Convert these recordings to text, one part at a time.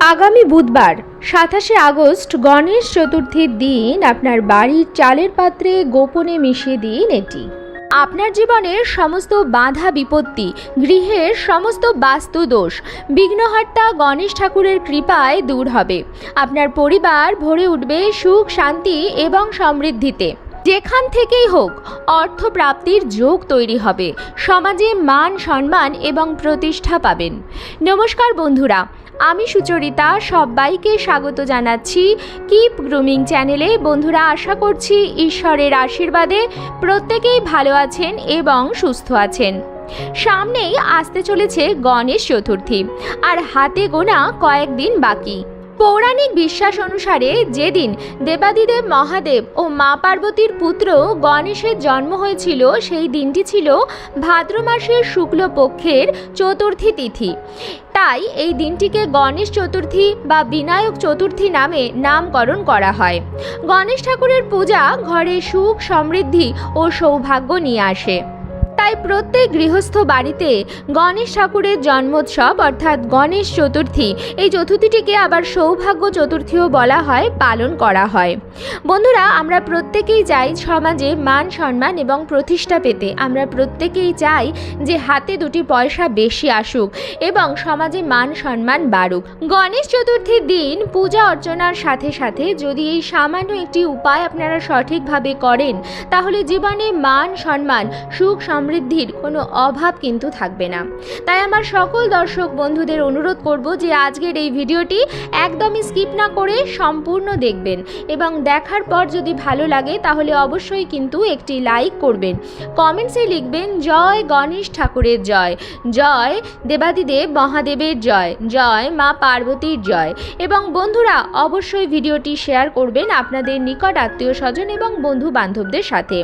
আগামী বুধবার সাতাশে আগস্ট গণেশ চতুর্থীর দিন আপনার বাড়ির চালের পাত্রে গোপনে মিশিয়ে দিন এটি। আপনার জীবনের সমস্ত বাধা বিপত্তি, গৃহের সমস্ত বাস্তু দোষ, বিঘ্নহর্তা গণেশ ঠাকুরের কৃপায় দূর হবে। আপনার পরিবার ভরে উঠবে সুখ, শান্তি এবং সমৃদ্ধিতে। যেখান থেকেই হোক অর্থ প্রাপ্তির যোগ তৈরি হবে। সমাজে মান সম্মান এবং প্রতিষ্ঠা পাবেন। নমস্কার বন্ধুরা আমি সুচরিতা, সবাইকে স্বাগত জানাচ্ছি কিপ গ্রুমিং চ্যানেলে। বন্ধুরা, আশা করছি ঈশ্বরের আশীর্বাদে প্রত্যেকেই ভালো আছেন এবং সুস্থ আছেন। সামনেই আসতে চলেছে গণেশ চতুর্থী, আর হাতে গোনা কয়েকদিন বাকি। পৌরাণিক বিশ্বাস অনুসারে যেদিন দেবাদিদেব মহাদেব ও মা পার্বতীর পুত্র গণেশের জন্ম হয়েছিল, সেই দিনটি ছিল ভাদ্র মাসের শুক্লপক্ষের চতুর্থী তিথি। তাই এই দিনটিকে গণেশ চতুর্থী বা বিনায়ক চতুর্থী নামে নামকরণ করা হয়। গণেশ ঠাকুরের পূজা ঘরে সুখ, সমৃদ্ধি ও সৌভাগ্য নিয়ে আসে। তাই প্রত্যেক গৃহস্থ বাড়িতে গণেশ ঠাকুরের জন্মোৎসব, অর্থাৎ গণেশ চতুর্থী, এই চতুর্থীটিকে আবার সৌভাগ্য চতুর্থীও বলা হয়, পালন করা হয়। বন্ধুরা, আমরা প্রত্যেকেই চাই সমাজে মান সম্মান এবং প্রতিষ্ঠা পেতে। আমরা প্রত্যেকেই চাই যে হাতে দুটি পয়সা বেশি আসুক এবং সমাজে মান সম্মান বাড়ুক। গণেশ চতুর্থীর দিন পূজা অর্চনার সাথে সাথে যদি এই সামান্য একটি উপায় আপনারা সঠিকভাবে করেন, তাহলে জীবনে মান সম্মান, সুখ সমৃদ্ধির কোনো অভাব কিন্তু থাকবে না। তাই আমার সকল দর্শক বন্ধুদের অনুরোধ করব যে আজকের এই ভিডিওটি একদমই স্কিপ না করে সম্পূর্ণ দেখবেন এবং দেখার পর যদি ভালো লাগে তাহলে অবশ্যই কিন্তু একটি লাইক করবেন। কমেন্টসে লিখবেন, জয় গণেশ ঠাকুরের জয় জয় দেবাদিদেব মহাদেবের জয় জয় মা পার্বতীর জয়। এবং বন্ধুরা, অবশ্যই ভিডিওটি শেয়ার করবেন আপনাদের নিকট আত্মীয় স্বজন এবং বন্ধু বান্ধবদের সাথে।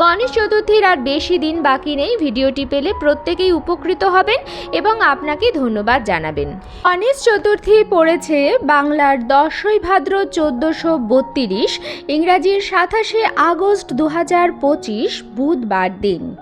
গণেশ চতুর্থীর আর বেশি দিন বাকি নেই ভিডিওটি পেলে প্রত্যেকেই উপকৃত হবেন এবং আপনাকে ধন্যবাদ জানাবেন। গণেশ চতুর্থী পড়েছে বাংলার দশই ভাদ্র চোদ্দোশো বত্রিশ, ইংরাজির সাতাশে আগস্ট দু হাজার পঁচিশ, বুধবার দিন।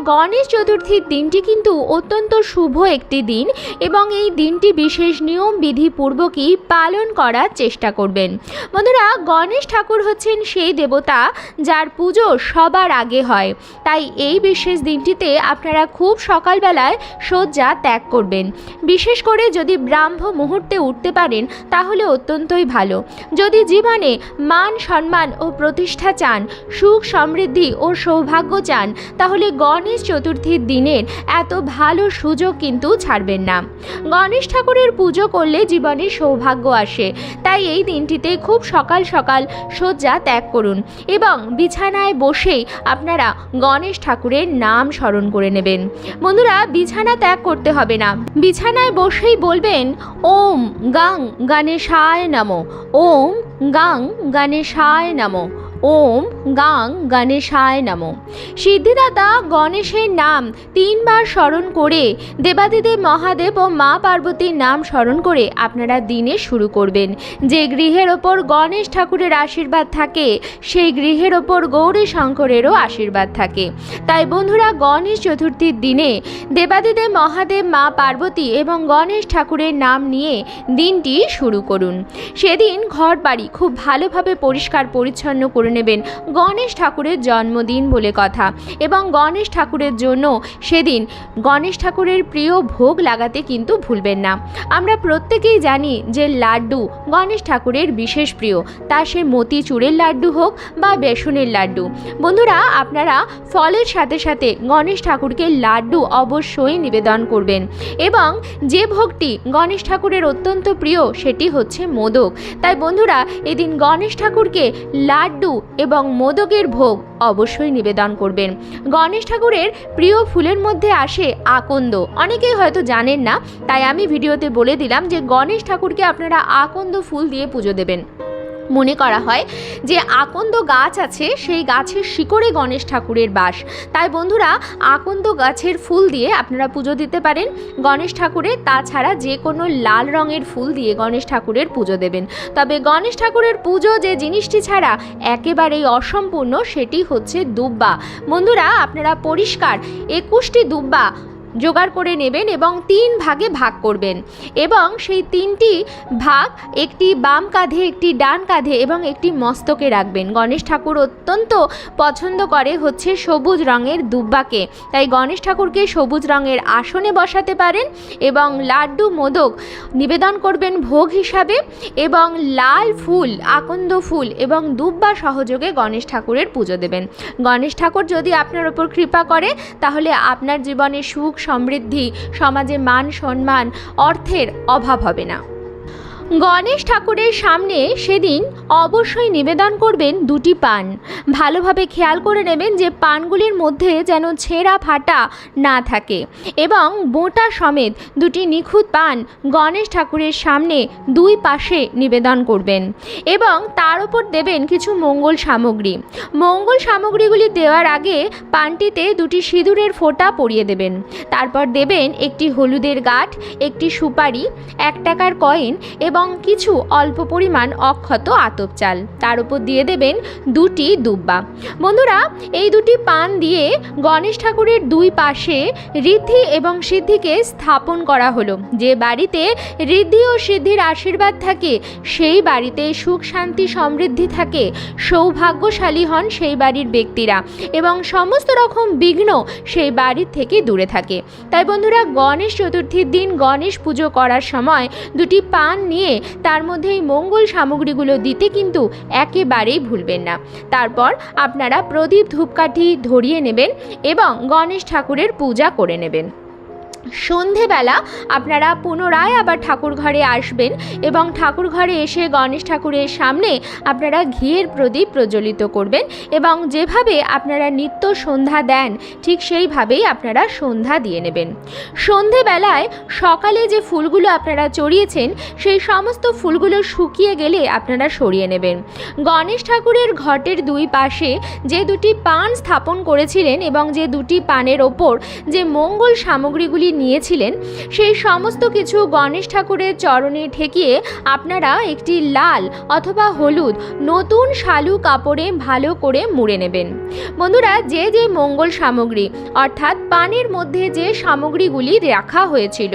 গণেশ চতুর্থীর দিনটি কিন্তু অত্যন্ত শুভ একটি দিন এবং এই দিনটি বিশেষ নিয়ম, বিধি পূর্বকই পালন করার চেষ্টা করবেন। বন্ধুরা, গণেশ ঠাকুর হচ্ছেন সেই দেবতা যার পুজো সবার আগে হয়। তাই এই বিশেষ দিনটিতে আপনারা খুব সকালবেলায় শয্যা ত্যাগ করবেন। বিশেষ করে যদি ব্রাহ্ম মুহূর্তে উঠতে পারেন, তাহলে অত্যন্তই ভালো। যদি জীবনে মান, সম্মান ও প্রতিষ্ঠা চান, সুখ, সমৃদ্ধি ও সৌভাগ্য চান, তাহলে গণেশ চতুর্থীর দিনের এত ভালো সুযোগ কিন্তু ছাড়বেন না। গণেশ ঠাকুরের পুজো করলে জীবনে সৌভাগ্য আসে। তাই এই দিনটিতে খুব সকাল সকাল শয্যা ত্যাগ করুন এবং বিছানায় বসেই আপনারা গণেশ ঠাকুরের নাম স্মরণ করে নেবেন। বন্ধুরা, বিছানা ত্যাগ করতে হবে না। বিছানায় বসেই বলবেন, ওম গাং গণেশায় নমো, ওম গাং গণেশায় নমো। ওম গাং গণেশায় নমো। সিদ্ধিদাতা গণেশের নাম তিনবার স্মরণ করে দেবাদিদেব মহাদেব ও মা পার্বতীর নাম স্মরণ করে আপনারা দিনে শুরু করবেন। যে গৃহের ওপর গণেশ ঠাকুরের আশীর্বাদ থাকে, সেই গৃহের ওপর গৌরী শঙ্করেরও আশীর্বাদ থাকে। তাই বন্ধুরা, গণেশ চতুর্থীর দিনে দেবাদিদেব মহাদেব, মা পার্বতী এবং গণেশ ঠাকুরের নাম নিয়ে দিনটি শুরু করুন। সেদিন ঘর বাড়ি খুব ভালোভাবে পরিষ্কার পরিচ্ছন্ন করে নেবেন। গণেশ ঠাকুরের জন্মদিন বলে কথা। এবং গণেশ ঠাকুরের জন্য সেদিন গণেশ ঠাকুরের প্রিয় ভোগ লাগাতে কিন্তু ভুলবেন না। আমরা প্রত্যেকেই জানি যে লাড্ডু গণেশ ঠাকুরের বিশেষ প্রিয়। তা সে মতিচুরের লাড্ডু হোক বা বেসনের লাড্ডু। বন্ধুরা, আপনারা ফলের সাথে সাথে গণেশ ঠাকুরকে লাড্ডু অবশ্যই নিবেদন করবেন। এবং যে ভোগটি গণেশ ঠাকুরের অত্যন্ত প্রিয়, সেটি হচ্ছে মোদক। তাই বন্ধুরা, এদিন গণেশ ঠাকুরকে লাড্ডু এবং মোদকের ভোগ অবশ্যই নিবেদন করবেন। গণেশ ঠাকুরের প্রিয় ফুলের মধ্যে আসে আকন্দ। অনেকেই হয়তো জানেন না, তাই আমি ভিডিওতে বলে দিলাম যে গণেশ ঠাকুরকে আপনারা আকন্দ ফুল দিয়ে পুজো দেবেন। মনে করা হয় যে আকন্দ গাছ আছে, সেই গাছের শিকড়ে গণেশ ঠাকুরের বাস। তাই বন্ধুরা, আকন্দ গাছের ফুল দিয়ে আপনারা পুজো দিতে পারেন। গণেশ ঠাকুরের তাছাড়া যে কোনো লাল রঙের ফুল দিয়ে গণেশ ঠাকুরের পুজো দেবেন। তবে গণেশ ঠাকুরের পুজো যে জিনিসটি ছাড়া একেবারেই অসম্পূর্ণ, সেটি হচ্ছে দুব্বা। বন্ধুরা, আপনারা পরিষ্কার একুশটি দুব্বা জোগাড় করে নেবেন এবং তিন ভাগে ভাগ করবেন। এবং সেই তিনটি ভাগ একটি বাম কাঁধে, একটি ডান কাঁধে এবং একটি মস্তকে রাখবেন। গণেশ ঠাকুর অত্যন্ত পছন্দ করে হচ্ছে সবুজ রঙের দুব্বাকে। তাই গণেশ ঠাকুরকে সবুজ রঙের আসনে বসাতে পারেন এবং লাড্ডু মোদক নিবেদন করবেন ভোগ হিসাবে এবং লাল ফুল, আকন্দ ফুল এবং দুব্বা সহযোগে গণেশ ঠাকুরের পুজো দেবেন। গণেশ ঠাকুর যদি আপনার ওপর কৃপা করে, তাহলে আপনার জীবনে সুখ সমৃদ্ধি সমাজে মান সম্মান অর্থের অভাব হবে না। গণেশ ঠাকুরের সামনে সেদিন অবশ্যই নিবেদন করবেন দুটি পান। ভালোভাবে খেয়াল করে নেবেন যে পানগুলির মধ্যে যেন ছেঁড়া ফাটা না থাকে এবং বোঁটা সমেত দুটি নিখুঁত পান গণেশ ঠাকুরের সামনে দুই পাশে নিবেদন করবেন এবং তার উপর দেবেন কিছু মঙ্গল সামগ্রী। মঙ্গল সামগ্রীগুলি দেওয়ার আগে পানটিতে দুটি সিঁদুরের ফোঁটা পরিয়ে দেবেন। তারপর দেবেন একটি হলুদের গাঠ একটি সুপারি, এক টাকার কয়েন এবং কিছু অল্প পরিমাণ অক্ষত আতপ চাল। তার উপর দিয়ে দেবেন দুটি দুব্বা। বন্ধুরা, এই দুটি পান দিয়ে গণেশ ঠাকুরের দুই পাশে ঋদ্ধি এবং সিদ্ধিকে স্থাপন করা হলো। যে বাড়িতে ঋদ্ধি ও সিদ্ধির আশীর্বাদ থাকে, সেই বাড়িতে সুখ, শান্তি, সমৃদ্ধি থাকে, সৌভাগ্যশালী হন সেই বাড়ির ব্যক্তিরা এবং সমস্ত রকম বিঘ্ন সেই বাড়ির থেকে দূরে থাকে। তাই বন্ধুরা, গণেশ চতুর্থীর দিন গণেশ পুজো করার সময় দুটি পান নিয়ে তার মধ্যে এই মঙ্গল সামগ্রীগুলো দিতে কিন্তু একেবারেই ভুলবেন না। তারপর আপনারা প্রদীপ ধূপকাঠি ধরিয়ে নেবেন এবং গণেশ ঠাকুরের পূজা করে নেবেন। সন্ধেবেলা আপনারা পুনরায় আবার ঠাকুর ঘরে আসবেন এবং ঠাকুর ঘরে এসে গণেশ ঠাকুরের সামনে আপনারা ঘিয়ের প্রদীপ প্রজ্বলিত করবেন এবং যেভাবে আপনারা নিত্য সন্ধ্যা দেন, ঠিক সেইভাবেই আপনারা সন্ধ্যা দিয়ে নেবেন। সন্ধেবেলায় সকালে যে ফুলগুলো আপনারা চড়িয়েছেন, সেই সমস্ত ফুলগুলো শুকিয়ে গেলে আপনারা সরিয়ে নেবেন। গণেশ ঠাকুরের ঘটের দুই পাশে যে দুটি পান স্থাপন করেছিলেন এবং যে দুটি পানের ওপর যে মঙ্গল সামগ্রীগুলি নিয়েছিলেন, সেই সমস্ত কিছু গণেশ ঠাকুরের চরণে ঠেকিয়ে আপনারা একটি লাল অথবা হলুদ নতুন শালু কাপড়ে ভালো করে মুড়ে নেবেন। বন্ধুরা, যে যে মঙ্গল সামগ্রী, অর্থাৎ পানের মধ্যে যে সামগ্রীগুলি রাখা হয়েছিল,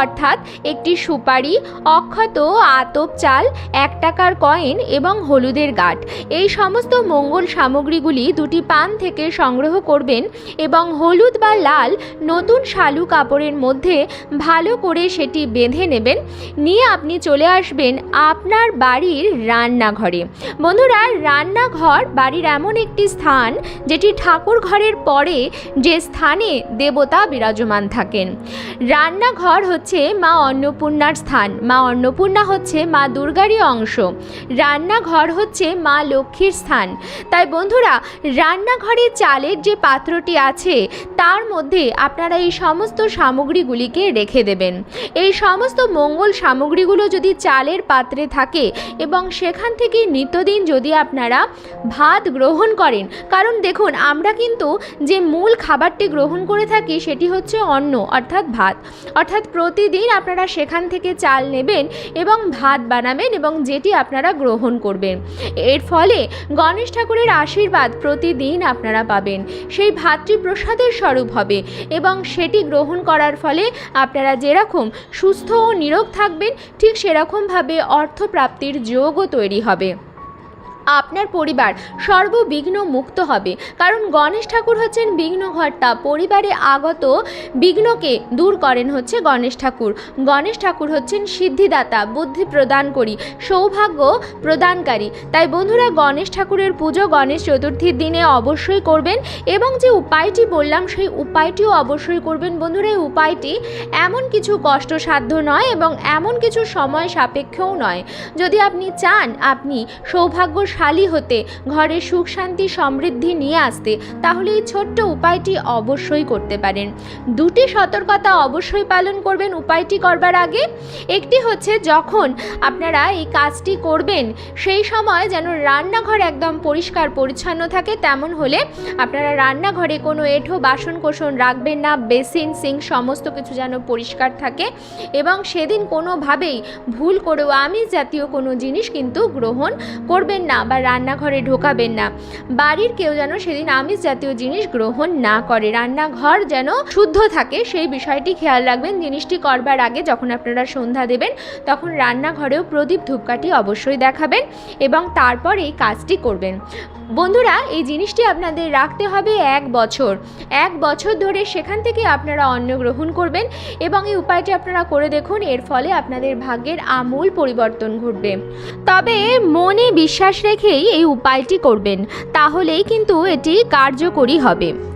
অর্থাৎ একটি সুপারি, অক্ষত, আতপ চাল, এক টাকার কয়েন এবং হলুদের গাঁট, এই সমস্ত মঙ্গল সামগ্রীগুলি দুটি পান থেকে সংগ্রহ করবেন এবং হলুদ বা লাল নতুন শালু কাপড়ের মধ্যে ভালো করে সেটি বেঁধে নেবেন। নিয়ে আপনি চলে আসবেন আপনার বাড়ির রান্নাঘরে। বন্ধুরা, রান্নাঘর বাড়ির এমন একটি স্থান যেটি ঠাকুর ঘরের পরে যে স্থানে দেবতা বিরাজমান থাকেন। রান্নাঘর হচ্ছে মা অন্নপূর্ণার স্থান। মা অন্নপূর্ণা হচ্ছে মা দুর্গারই অংশ। রান্নাঘর হচ্ছে মা লক্ষ্মীর স্থান। তাই বন্ধুরা রান্নাঘরে চালের যে পাত্রটি আছে, তার মধ্যে আপনারা এই সমস্ত সামগ্রীগুলিকে রেখে দেবেন। এই সমস্ত মঙ্গল সামগ্রীগুলো যদি চালের পাত্রে থাকে এবং সেখান থেকে নিত্যদিন যদি আপনারা ভাত গ্রহণ করেন, কারণ দেখুন, আমরা কিন্তু যে মূল খাবারটি গ্রহণ করে থাকি সেটি হচ্ছে অন্ন, অর্থাৎ ভাত। অর্থাৎ প্রতিদিন আপনারা সেখান থেকে চাল নেবেন এবং ভাত বানাবেন এবং যেটি আপনারা গ্রহণ করবেন। এর ফলে গণেশ ঠাকুরের আশীর্বাদ প্রতিদিন আপনারা পাবেন। সেই ভাতটি প্রসাদের স্বরূপ হবে এবং সেটি গ্রহণ করার ফলে আপনারা যেরকম সুস্থ ও নিরোগ থাকবেন ঠিক সেরকমভাবে অর্থপ্রাপ্তির যোগও তৈরি হবে। আপনার পরিবার সর্ববিঘ্ন মুক্ত হবে। কারণ গণেশ ঠাকুর হচ্ছেন বিঘ্নঘর্তা পরিবারে আগত বিঘ্নকে দূর করেন হচ্ছে গণেশ ঠাকুর। গণেশ ঠাকুর হচ্ছেন সিদ্ধিদাতা, বুদ্ধি প্রদান করি সৌভাগ্য প্রদানকারী। তাই বন্ধুরা, গণেশ ঠাকুরের পুজো গণেশ চতুর্থীর দিনে অবশ্যই করবেন এবং যে উপায়টি বললাম, সেই উপায়টিও অবশ্যই করবেন। বন্ধুরা, এই উপায়টি এমন কিছু কষ্টসাধ্য নয় এবং এমন কিছু সময় সাপেক্ষও নয়। যদি আপনি চান, আপনি সৌভাগ্যশালী হতে, ঘরে সুখ শান্তি সমৃদ্ধি নিয়ে আসতে, তাহলে এই ছোট্ট উপায়টি অবশ্যই করতে পারেন। দুটি সতর্কতা অবশ্যই পালন করবেন উপায়টি করবার আগে। একটি হচ্ছে যখন আপনারা এই কাজটি করবেন, সেই সময় যেন রান্নাঘর একদম পরিষ্কার পরিচ্ছন্ন থাকে, তেমন হলে আপনারা রান্নাঘরে কোনো এঁঠো বাসন কোসন রাখবেন না, বেসিন, সিঙ্ক সমস্ত কিছু যেন পরিষ্কার থাকে এবং সেদিন কোনোভাবেই ভুল করেও আমিষ জাতীয় কোনো জিনিস কিন্তু গ্রহণ করবেন না। বা রান্নাঘরে ঢোকাবেন না। বাড়ির কেউ যেন সেদিন আমিষ জাতীয় জিনিস গ্রহণ না করে। রান্নাঘর যেন শুদ্ধ থাকে, সেই বিষয়টি খেয়াল রাখবেন। জিনিসটি করবার আগে যখন আপনারা সন্ধ্যা দেবেন, তখন রান্নাঘরেও প্রদীপ ধূপকাঠি অবশ্যই দেখাবেন এবং তারপর এই কাজটি করবেন। বন্ধুরা, এই জিনিসটি আপনাদের রাখতে হবে এক বছর। এক বছর ধরে সেখান থেকে আপনারা অন্ন গ্রহণ করবেন এবং এই উপায়টি আপনারা করে দেখুন, এর ফলে আপনাদের ভাগ্যের আমূল পরিবর্তন ঘটবে। তবে মনে বিশ্বাস রেখেই এই উপায়টি করবেন, তাহলেই কিন্তু এটি কার্যকরী হবে।